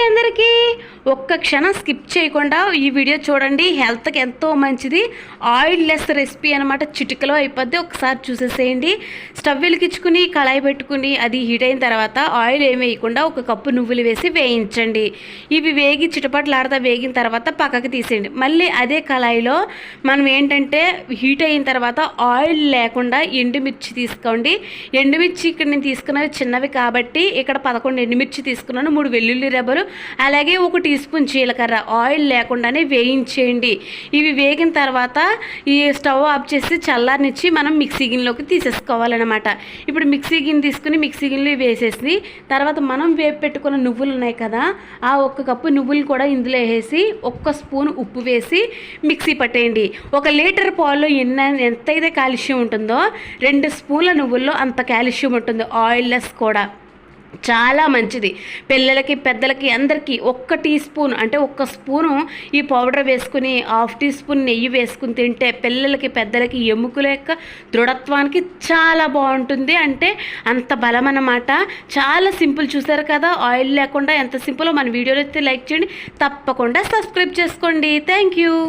అందరికీ ఒక్క క్షణం స్కిప్ చేయకుండా ఈ వీడియో చూడండి. హెల్త్కి ఎంతో మంచిది. ఆయిల్ లెస్ రెసిపీ అనమాట చిటికలో అయిపోద్ది. ఒకసారి చూసేసేయండి. స్టవ్ వెలిగించుకుని కళాయి పెట్టుకుని అది హీట్ అయిన తర్వాత ఆయిల్ ఏమి వేయకుండా ఒక కప్పు నువ్వులు వేసి వేయించండి. ఇవి వేగి చిటపట్లాడతా వేగిన తర్వాత పక్కకి తీసేయండి. మళ్ళీ అదే కళాయిలో మనం ఏంటంటే హీట్ అయిన తర్వాత ఆయిల్ లేకుండా ఎండుమిర్చి తీసుకోండి. ఎండుమిర్చి ఇక్కడ నేను తీసుకున్నవి చిన్నవి కాబట్టి ఇక్కడ పదకొండు ఎండుమిర్చి తీసుకున్నాను. మూడు వెల్లుల్లి రెబ్బలు. అలాగే ఒక టీ స్పూన్ జీలకర్ర ఆయిల్ లేకుండానే వేయించేయండి. ఇవి వేగిన తర్వాత ఈ స్టవ్ ఆఫ్ చేసి చల్లారనిచ్చి మనం మిక్సీ గిన్నెలోకి తీసేసుకోవాలన్నమాట. ఇప్పుడు మిక్సీ గిన్నె తీసుకుని మిక్సీ గిన్నెలో వేసేసి తర్వాత మనం వేపు పెట్టుకున్న నువ్వులు ఉన్నాయి కదా ఆ ఒక్క కప్పు నువ్వులు కూడా ఇందులో వేసి ఒక్క స్పూన్ ఉప్పు వేసి మిక్సీ పట్టేయండి. ఒక లీటర్ పాల్లో ఎన్న ఎంతైతే కాల్షియం ఉంటుందో రెండు స్పూన్ల నువ్వుల్లో అంత కాల్షియం ఉంటుంది ఆయిల్లెస్ కూడా. చాలా మంచిది. పిల్లలకి పెద్దలకి అందరికీ ఒక్క టీ స్పూన్ అంటే ఒక్క స్పూను ఈ పౌడర్ వేసుకుని హాఫ్ టీ స్పూన్ నెయ్యి వేసుకుని తింటే పిల్లలకి పెద్దలకి ఎముకల యొక్క దృఢత్వానికి చాలా బాగుంటుంది. అంటే అంత బలం అన్నమాట. చాలా సింపుల్ చూసారు కదా? ఆయిల్ లేకుండా ఎంత సింపుల్ మన వీడియోలో అయితే లైక్ చేయండి. తప్పకుండా సబ్స్క్రైబ్ చేసుకోండి. Thank you.